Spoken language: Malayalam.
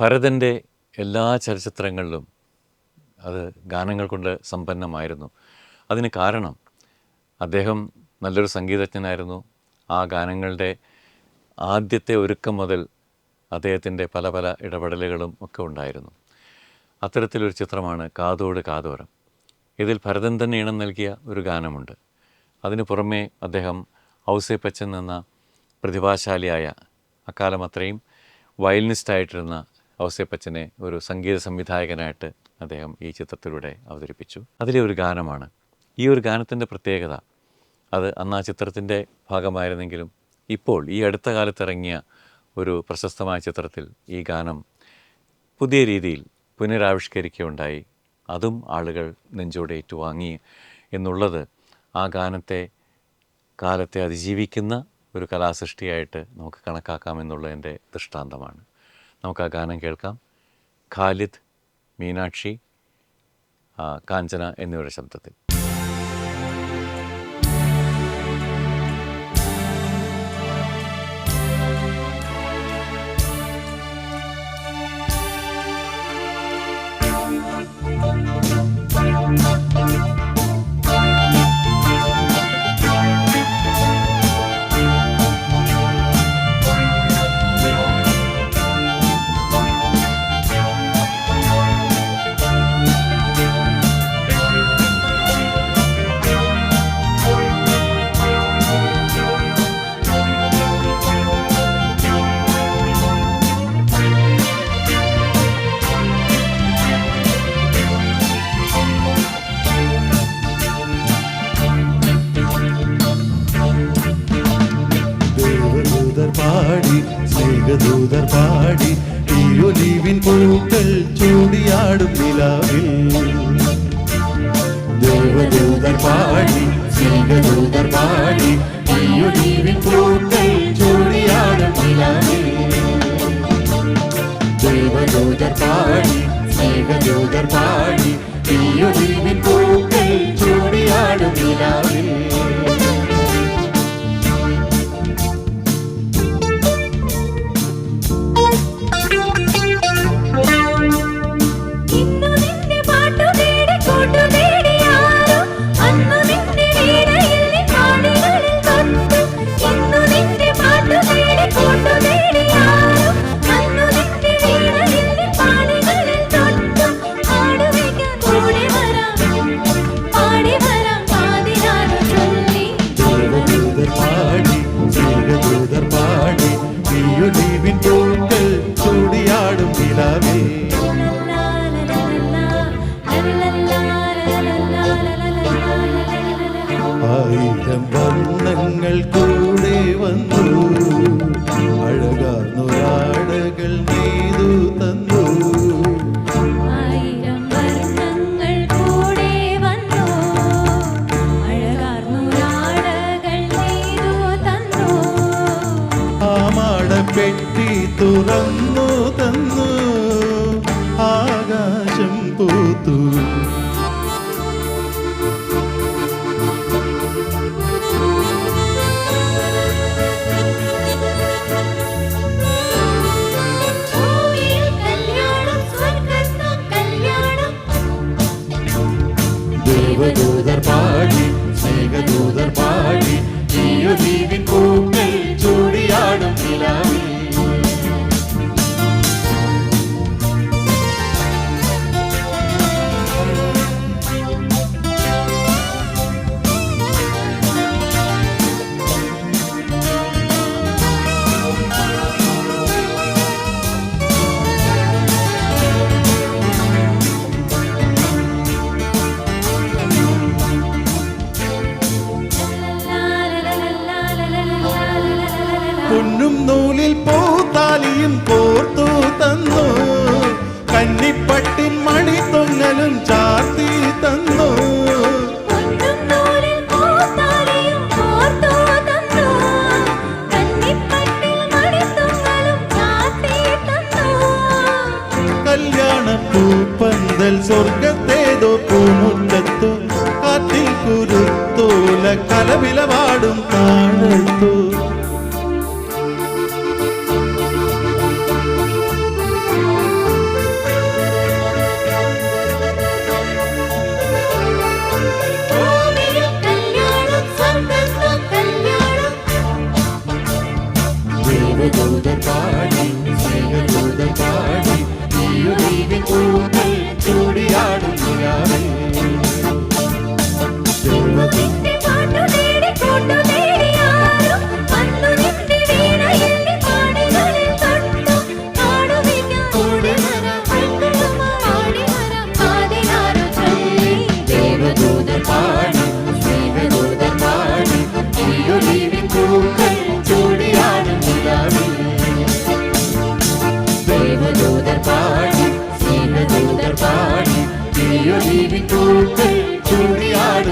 ഭരതന്റെ എല്ലാ ചലച്ചിത്രങ്ങളിലും അത് ഗാനങ്ങൾ കൊണ്ട് സമ്പന്നമായിരുന്നു. അതിന് കാരണം അദ്ദേഹം നല്ലൊരു സംഗീതജ്ഞനായിരുന്നു. ആ ഗാനങ്ങളുടെ ആദ്യത്തെ ഒരുക്കം മുതൽ അദ്ദേഹത്തിന്റെ പല പല ഇടപെടലുകളും ഒക്കെ ഉണ്ടായിരുന്നു. അത്തരത്തിലൊരു ചിത്രമാണ് കാതോട് കാതോരം. ഇതിൽ ഭരതൻ തന്നെ ഇണം നൽകിയ ഒരു ഗാനമുണ്ട്. അതിനു പുറമേ അദ്ദേഹം ഔസേപ്പച്ചൻ എന്ന പ്രതിഭാശാലിയായ അക്കാലം അത്രയും വയലിനിസ്റ്റായിട്ടിരുന്ന ഔസേപ്പച്ചനെ ഒരു സംഗീത സംവിധായകനായിട്ട് അദ്ദേഹം ഈ ചിത്രത്തിലൂടെ അവതരിപ്പിച്ചു. അതിലെ ഒരു ഗാനമാണ്. ഈ ഒരു ഗാനത്തിന്റെ പ്രത്യേകത അത് അന്ന് ആ ചിത്രത്തിന്റെ ഭാഗമായിരുന്നെങ്കിലും ഇപ്പോൾ ഈ അടുത്ത കാലത്ത് ഇറങ്ങിയ ഒരു പ്രശസ്തമായ ചിത്രത്തിൽ ഈ ഗാനം പുതിയ രീതിയിൽ പുനരാവിഷ്കരിക്കുകയുണ്ടായി. അതും ആളുകൾ നെഞ്ചോടെ ഏറ്റുവാങ്ങി എന്നുള്ളത് ആ ഗാനത്തെ കാലത്തെ അതിജീവിക്കുന്ന ഒരു കലാസൃഷ്ടിയായിട്ട് നമുക്ക് കണക്കാക്കാമെന്നുള്ളതിന്റെ ദൃഷ്ടാന്തമാണ്. നമുക്ക് ആ ഗാനം കേൾക്കാം. ഖാലിദ് മീനാക്ഷി കാഞ്ചന എന്നിവരുടെ ശബ്ദത്തിൽ. പൂക്കൾ ചൂടിയാടും നിലാവിൽ. ദേവദൂതർ പാടി സ്നേഹദൂതർ പാടി പൂക്കൾ ചൂടിയാടും നിലാവിൽ. തുറന്നു തന്നു. ആകാശം പൂത്തു. ദേവദൂതർ പാടി സ്നേഹദൂതർ പാടി ഈയൊലിവിൻ പൂക്കൾ ചൂടിയാടും നിലാവേ പൊന്നും നൂലിൽ പൂത്താലിയും കോർത്തു